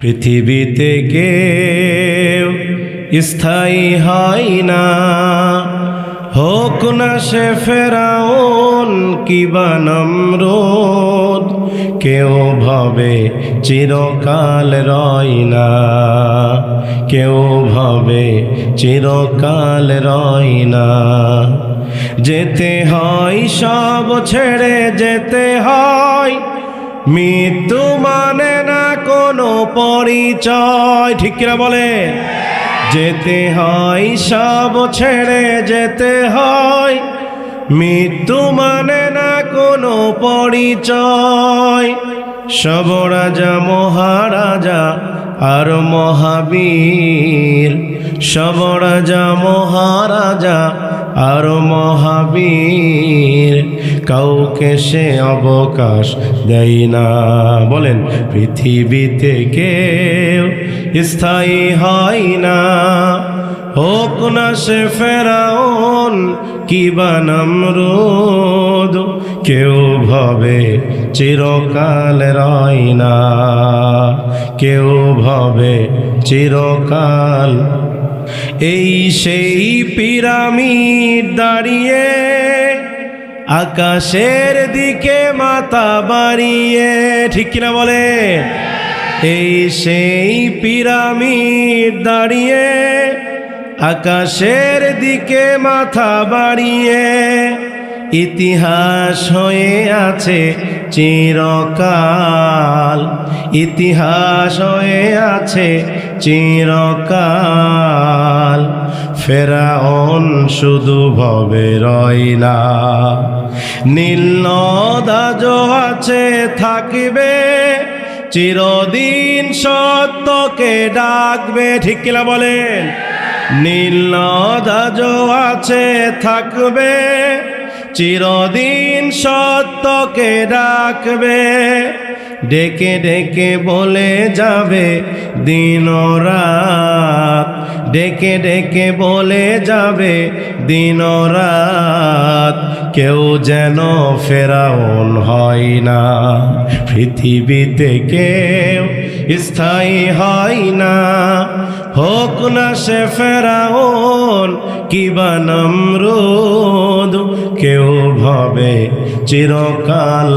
পৃথিবীতে কেউ স্থায়ী হয় না। হোক না সে ফেরাউন কিবা নমরুদ, কেউ ভাবে চিরকাল রয় না। কেউ ভাবে চিরকাল রয় না। যেতে হয় সব ছেড়ে যেতে হয় মৃত্যু মানে না কোনো পরিচয়। ঠিক কিনা বলে যেতে হয় সব ছেড়ে যেতে হয়। মৃত্যু মানে না কোনো পরিচয়। সব রাজা, মহারাজা আর মহাবীর। সব রাজা, মহারাজা আর মহাবীর কাউকে সে অবকাশ দেয় না। বলেন, পৃথিবীতে কেউ স্থায়ী হয় না। হোক না সে ফেরাউন কিবা নমরুদ, কেউ ভাবে চিরকাল রয় না। কেউ ভাবে চিরকাল এই সেই পিরামিড দাঁড়িয়ে, আকাশের দিকে মাথা বাড়িয়ে, ঠিক কিনা বলে এই সেই পিরামিড দাঁড়িয়ে, আকাশের দিকে মাথা বাড়িয়ে, ইতিহাস হয়ে আছে চিরকাল, ইতিহাস হয়ে আছে চিরকাল। ফেরাউন শুধু ভবে না, নীল নদাজ আছে থাকবে, চিরদিন সত্যকে ডাকবে, ঠিক কিনা বলেন? নীল আছে থাকবে চিরদিন সত্যকে ডাকবে ডেকে ডেকে বলে যাবে দিন রাত। ডেকে ডেকে বলে যাবে দিন রাত। কেউ যেন ফেরাউন হয় না। পৃথিবীতে কেউ স্থায়ী হয় না। হোক না সে ফেরাউন, কি কিবা নমরুদ। কেউ ভাবে চিরকাল